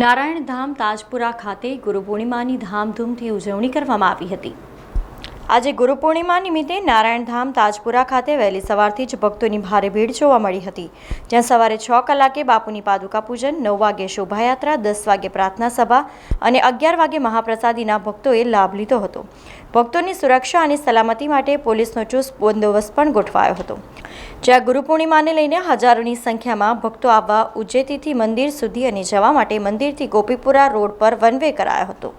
નારાયણધામ તાજપુરા ખાતે ગુરુ પૂર્ણિમાની ધામધૂમથી ઉજવણી કરવામાં આવી હતી. આજે ગુરુ પૂર્ણિમા નિમિત્તે નારાયણધામ તાજપુરા ખાતે વહેલી સવારથી જ ભક્તોની ભારે ભીડ જોવા મળી હતી. જ્યાં સવારે છ કલાકે બાપુની પાદુકા પૂજન, નવ વાગે શોભાયાત્રા, દસ વાગે પ્રાર્થના સભા અને અગિયાર વાગે મહાપ્રસાદીના ભક્તોએ લાભ લીધો હતો. ભક્તોની સુરક્ષા અને સલામતી માટે પોલીસનો ચુસ્ત બંદોબસ્ત પણ ગોઠવાયો હતો. જ્યાં ગુરુ પૂર્ણિમાને લઈને હજારોની સંખ્યામાં ભક્તો આવવા ઉજ્જૈતીથી મંદિર સુધી અને જવા માટે મંદિરથી ગોપીપુરા રોડ પર વન વે કરાયો હતો.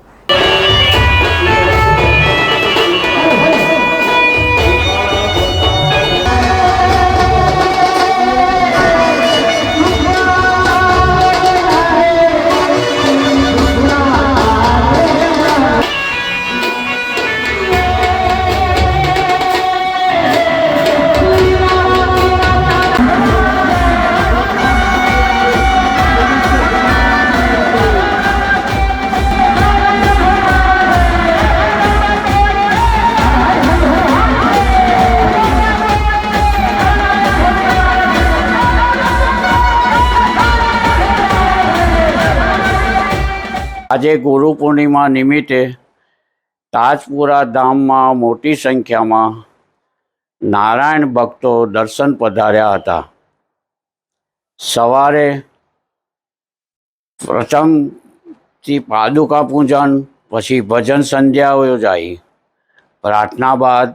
આજે ગુરુ પૂર્ણિમા નિમિત્તે તાજપુરા ધામમાં મોટી સંખ્યામાં નારાયણ ભક્તો દર્શન પધાર્યા હતા. સવારે પ્રથમથી પાદુકા પૂજન, પછી ભજન સંધ્યા યોજાઈ. પ્રાર્થના બાદ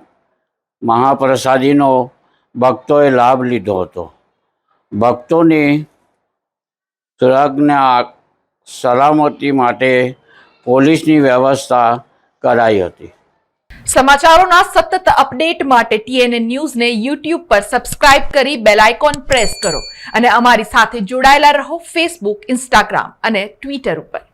મહાપ્રસાદીનો ભક્તોએ લાભ લીધો હતો. ભક્તોની સુરક્ષા સલામતી માટે પોલીસની વ્યવસ્થા કરાઈ હતી. સમાચારોના સતત અપડેટ માટે ટીએનએ ન્યૂઝને યુટ્યુબ પર સબસ્ક્રાઇબ કરી બેલ આઇકોન પ્રેસ કરો અને અમારી સાથે જોડાયેલા રહો ફેસબુક, ઇન્સ્ટાગ્રામ અને ટ્વિટર ઉપર.